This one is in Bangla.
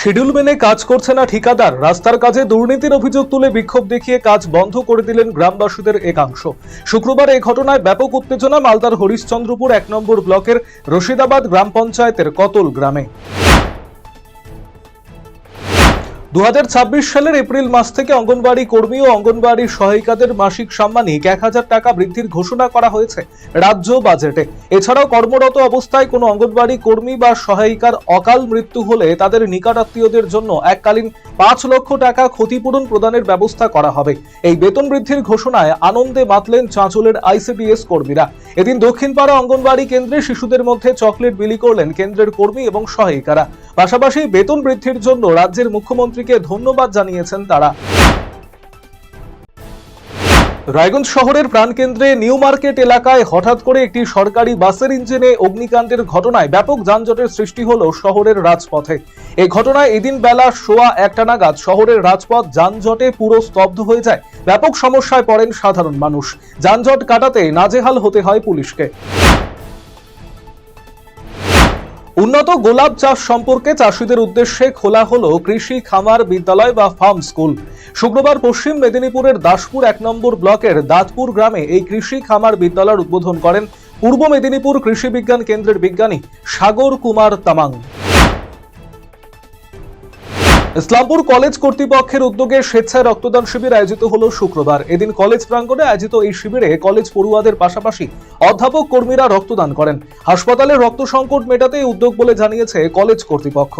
শিডিউল মেনে কাজ করছে না ঠিকাদার। রাস্তার কাজে দুর্নীতির অভিযোগ তুলে বিক্ষোভ দেখিয়ে কাজ বন্ধ করে দিলেন গ্রামবাসীদের একাংশ। শুক্রবার এই ঘটনায় ব্যাপক উত্তেজনা মালদার হরিশ্চন্দ্রপুর এক নম্বর ব্লকের রশিদাবাদ গ্রাম পঞ্চায়েতের কতল গ্রামে। দু হাজার ছাব্বিশ সালের এপ্রিল মাস থেকে অঙ্গনবাড়ি কর্মী ও অঙ্গনবাড়ি সহায়িকাদের মাসিক সাম্মানিক এক হাজার টাকা বৃদ্ধির ঘোষণা করা হয়েছে রাজ্য বাজেটে। এছাড়াও কর্মরত অবস্থায় কোনো অঙ্গনবাড়ি কর্মী বা সহায়িকার অকাল মৃত্যু হলে তাদের নিকটাত্মীয়দের জন্য এককালীন পাঁচ লক্ষ টাকা ক্ষতিপূরণ প্রদানের ব্যবস্থা করা হবে। এই বেতন বৃদ্ধির ঘোষণায় আনন্দে মাতলেন চাঁচলের আইসিডিএস কর্মীরা। এদিন দক্ষিণপাড়া অঙ্গনবাড়ি কেন্দ্রে শিশুদের মধ্যে চকলেট বিলি করলেন কেন্দ্রের কর্মী এবং সহায়িকারা। পাশাপাশি বেতন বৃদ্ধির জন্য রাজ্যের মুখ্যমন্ত্রীকে ধন্যবাদ জানিয়েছেন তারা। রায়গঞ্জ শহরের প্রাণকেন্দ্রে নিউ মার্কেট এলাকায় হঠাৎ করে একটি সরকারি বাসের ইঞ্জিনে অগ্নিকাণ্ডের ঘটনায় ব্যাপক যানজটের সৃষ্টি হলো শহরের রাজপথে। এই ঘটনায় এদিন বেলা সোয়া একটা নাগাদ শহরের রাজপথ যানজটে পুরো স্তব্ধ হয়ে যায়। ব্যাপক সমস্যায় পড়েন সাধারণ মানুষ। যানজট কাটাতে নাজেহাল হতে হয় পুলিশকে। উন্নত গোলাপ চাষ সম্পর্কে চাষিদের উদ্দেশ্যে খোলা হল কৃষি খামার, বিদ্যালয় বা ফার্ম স্কুল। শুক্রবার পশ্চিম মেদিনীপুরের দাসপুর এক নম্বর ব্লকের দাঁতপুর গ্রামে এই কৃষি খামার বিদ্যালয়ের উদ্বোধন করেন পূর্ব মেদিনীপুর কৃষি বিজ্ঞান কেন্দ্রের বিজ্ঞানী সাগর কুমার তামাং। ইসলামপুর কলেজ কর্তৃপক্ষের উদ্যোগে স্বেচ্ছায় রক্তদান শিবির আয়োজিত হল শুক্রবার। এদিন কলেজ প্রাঙ্গণে আয়োজিত এই শিবিরে কলেজ পড়ুয়াদের পাশাপাশি অধ্যাপক কর্মীরা রক্তদান করেন। হাসপাতালে রক্ত সংকট মেটাতে উদ্যোগ বলে জানিয়েছে কলেজ কর্তৃপক্ষ।